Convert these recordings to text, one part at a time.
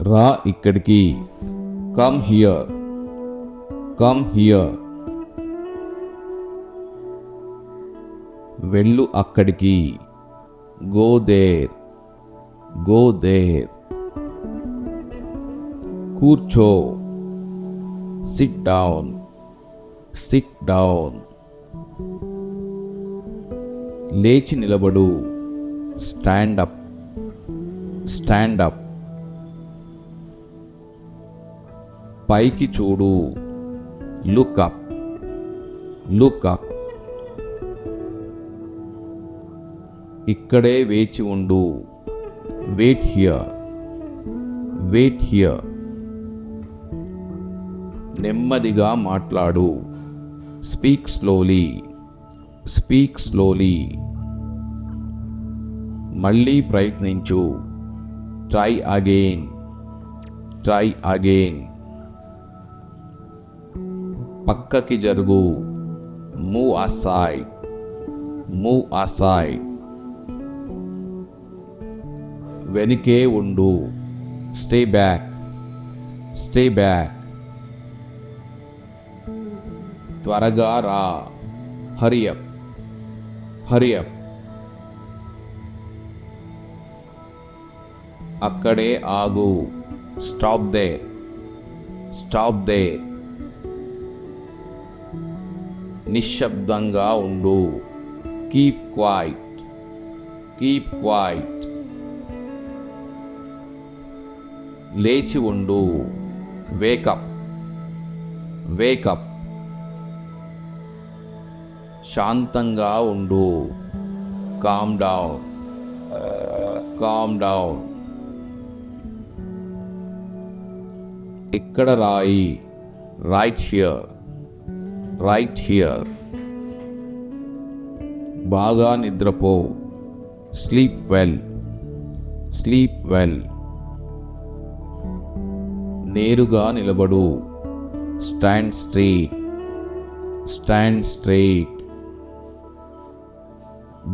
రా ఇక్కడికి. Come here come here వెళ్ళు అక్కడికి. గో దేర్ గో దేర్ కూర్చో. సిట్ డౌన్ సిట్ డౌన్ లేచి నిలబడు. స్టాండ్ అప్ స్టాండ్ అప్ పైకి చూడు. లుక్ అప్ లుక్ అప్ ఇక్కడే వేచి ఉండు. వెయిట్ హియర్ వెయిట్ హియర్ నెమ్మదిగా మాట్లాడు. స్పీక్ స్లోలీ స్పీక్ స్లోలీ మళ్ళీ ప్రయత్నించు. ట్రై అగైన్ ట్రై అగైన్ పక్కకి జరుగు. మూవ్ అసైడ్ మూవ్ అసైడ్ వెనుకే ఉండు. Stay back. Stay back. త్వరగా రా. హరియప్ హరియప్ అక్కడే ఆగు. Stop there. Stop there. నిశ్శబ్దంగా ఉండు. కీప్ క్వైట్ కీప్ క్వైట్ లేచి ఉండు. వేకప్ వేకప్ శాంతంగా ఉండు. కామ్ డౌన్ కామ్ డౌన్ ఇక్కడ రాయి. రైట్ హియర్ రైట్ హియర్ బాగా నిద్రపో స్లీప్ వెల్ స్లీప్ వెల్ నేరుగా నిలబడు. స్టాండ్ స్ట్రీట్ స్టాండ్ స్ట్రైట్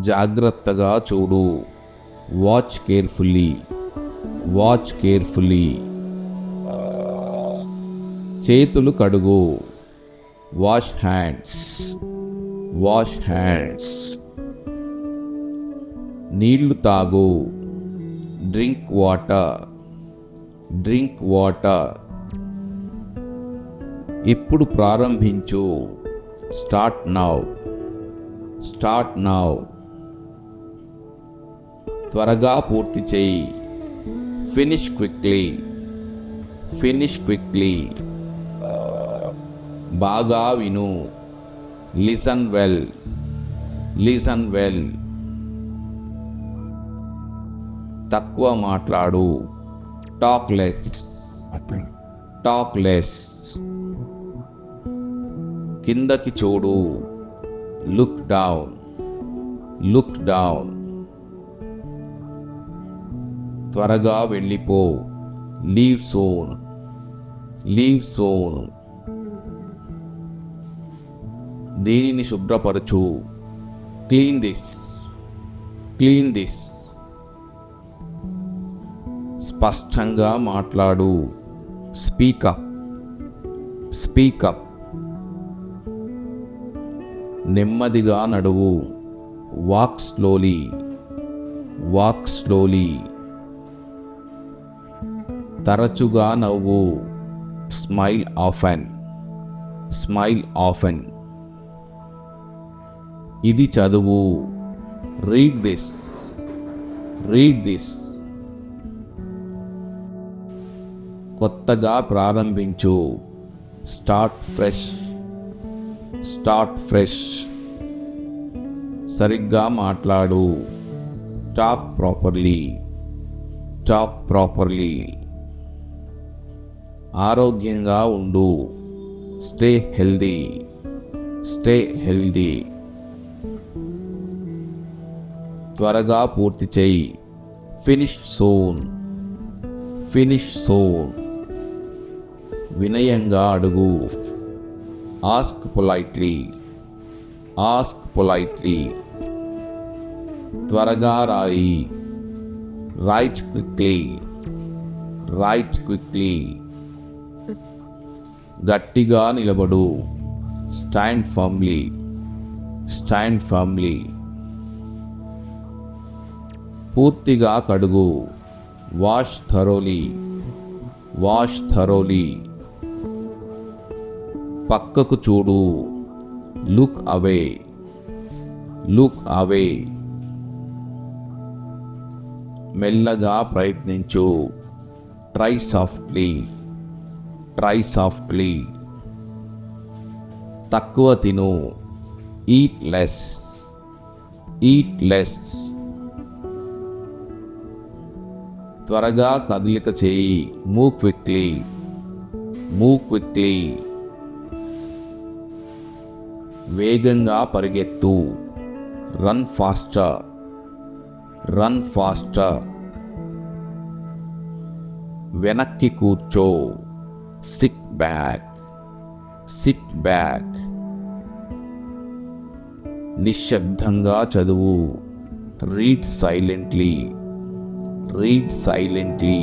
జాగ్రత్తగా చూడు. వాచ్ కేర్ఫుల్లీ వాచ్ కేర్ఫుల్లీ చేతులు కడుగు. వాష్ హ్యాండ్స్ వాష్ హ్యాండ్స్ నీళ్ళు తాగు. డ్రింక్ వాటర్ డ్రింక్ వాటర్ ఇప్పుడు ప్రారంభించు. స్టార్ట్ నౌ స్టార్ట్ నౌ త్వరగా పూర్తి చేయి. ఫినిష్ క్విక్లీ ఫినిష్ క్విక్లీ బాగా విను. Listen well. Listen well. తక్కువ మాట్లాడు. టాక్ లెస్ టాక్ లెస్ కిందకి చూడు. Look down. Look down. త్వరగా వెళ్ళిపో. Leave soon. Leave soon. దీనిని శుభ్రపరచు. Clean this. Clean this. స్పష్టంగా మాట్లాడు. స్పీకప్ స్పీకప్ నెమ్మదిగా నడువు. Walk slowly. Walk slowly. తరచుగా నవ్వు. Smile often. Smile often. ఇది చదువు. రీడ్ దిస్ రీడ్ దిస్ కొత్తగా ప్రారంభించు. స్టార్ట్ ఫ్రెష్ స్టార్ట్ ఫ్రెష్ సరిగ్గా మాట్లాడు. టాక్ ప్రాపర్లీ టాక్ ప్రాపర్లీ ఆరోగ్యంగా ఉండు. స్టే హెల్దీ స్టే హెల్దీ త్వరగా పూర్తి చేయి. ఫినిష్ సోన్ ఫినిష్ సోన్ వినయంగా అడుగు. ఆస్క్ పొలైట్లీ ఆస్క్ పొలైట్లీ త్వరగా రాయి. రైట్ క్విక్లీ రైట్ క్విక్లీ గట్టిగా నిలబడు. స్టాండ్ ఫర్మ్లీ స్టాండ్ ఫర్మ్లీ పూర్తిగా కడుగు. వాష్ థరోలీ వాష్ థరోలీ పక్కకు చూడు. లుక్ అవే లుక్ అవే మెల్లగా ప్రయత్నించు. ట్రై సాఫ్ట్లీ ట్రై సాఫ్ట్లీ తక్కువ తిను. ఈట్ లెస్ ఈట్ లెస్ త్వరగా కదలిక చేయి. మూవ్ క్విక్లీ మూవ్ క్విక్లీ వేగంగా పరిగెత్తు. Run faster. Run faster. వెనక్కి కూర్చో. Sit back. Sit back. నిశ్శబ్దంగా చదువు. Read silently. Read silently